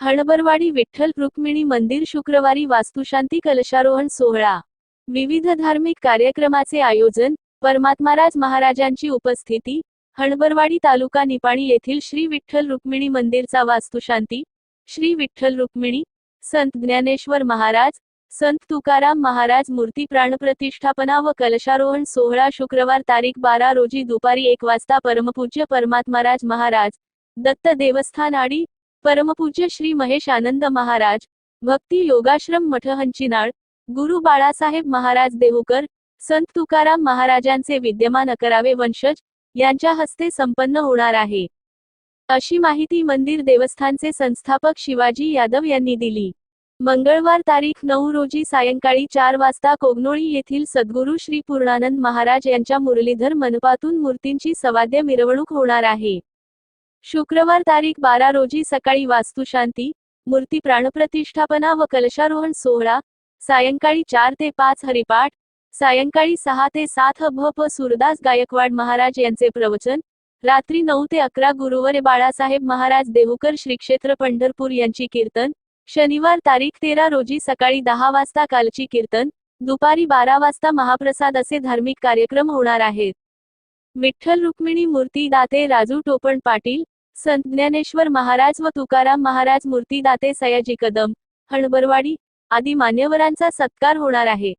हणबरवाडी विठ्ठल रुक्मिणी मंदिर शुक्रवारी वास्तुशांती कलशारोहण सोहळा. विविध धार्मिक कार्यक्रमाचे आयोजन परमात्माराज महाराजांची उपस्थिती हणबरवाडी तालुका निपाणी येथील श्री विठ्ठल रुक्मिणी मंदिरचा वास्तुशांती श्री विठ्ठल रुक्मिणी संत ज्ञानेश्वर महाराज संत तुकाराम महाराज मूर्ती प्राणप्रतिष्ठापना व कलशारोहण सोहळा शुक्रवार तारीख बारा रोजी दुपारी एक वाजता परमपूज्य परमात्माराज महाराज दत्त देवस्थान आडी परमपूज्य श्री महेश आनंद महाराज भक्ती योगाश्रम मठ हंचिनाळ गुरु बाळासाहेब महाराज देहूकर संत तुकाराम महाराजांचे विद्यमान अकरावे वंशज यांच्या हस्ते संपन्न होणार आहे. अशी माहिती मंदिर देवस्थानचे संस्थापक शिवाजी यादव यांनी दिली. मंगळवार तारीख नऊ रोजी सायंकाळी चार वाजता कोगनोळी येथील सद्गुरू श्री पूर्णानंद महाराज यांच्या मुरलीधर मनपातून मूर्तींची सवाद्य मिरवणूक होणार आहे. शुक्रवार तारीख बारा रोजी सकाळी वास्तुशांती मूर्ती प्राणप्रतिष्ठापना व कलशारोहण सोहळा सायंकाळी चार ते पाच हरिपाठ सायंकाळी सहा ते सात भप सुरदास गायकवाड महाराज यांचे प्रवचन रात्री नऊ ते अकरा गुरुवारे बाळासाहेब महाराज देहूकर श्री क्षेत्र पंढरपूर यांची कीर्तन शनिवार तारीख तेरा रोजी सकाळी दहा वाजता कालची कीर्तन दुपारी बारा वाजता महाप्रसाद असे धार्मिक कार्यक्रम होणार आहेत. विठ्ठल रुक्मिणी मूर्ती दाते राजू टोपण पाटील संत ज्ञानेश्वर महाराज व तुकाराम महाराज मूर्तीदाते सयाजी कदम हणबरवाडी आदी मान्यवरांचा सत्कार होणार आहे.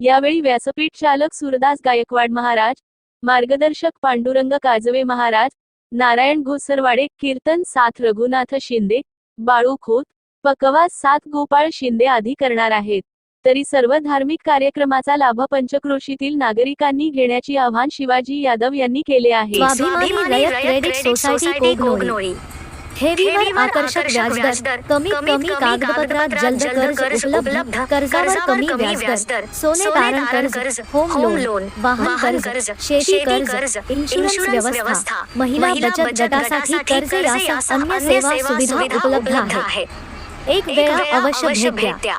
यावेळी व्यासपीठ चालक सुरदास गायकवाड महाराज मार्गदर्शक पांडुरंग काजवे महाराज नारायण घोसरवाडे कीर्तन साथ रघुनाथ शिंदे बाळू खोत पकवास सात गोपाळ शिंदे आदी करणार आहेत. तरी सर्व धार्मिक कार्यक्रमाचा लाभ पंचक्रोशीतील नागरिकांनी घेण्याचे आवाहन शिवाजी यादव यांनी केले आहे. स्वाभिमानी रयत क्रेडिट सोसायटी कोगनोळी ठेवीवर आकर्षक व्याजदर. कमीत कमी कागदपत्रात जलद कर्ज उपलब्ध. कर्जावर कमी व्याजदर. सोने तारण कर्ज होम लोन वाहन कर्ज शेती कर्ज इन्शुरन्स व्यवस्था महिला बचत गटासाठी कर्ज यासह अन्य सेवा सुविधा उपलब्ध आहे. एक वेळा अवश्य भेट द्या.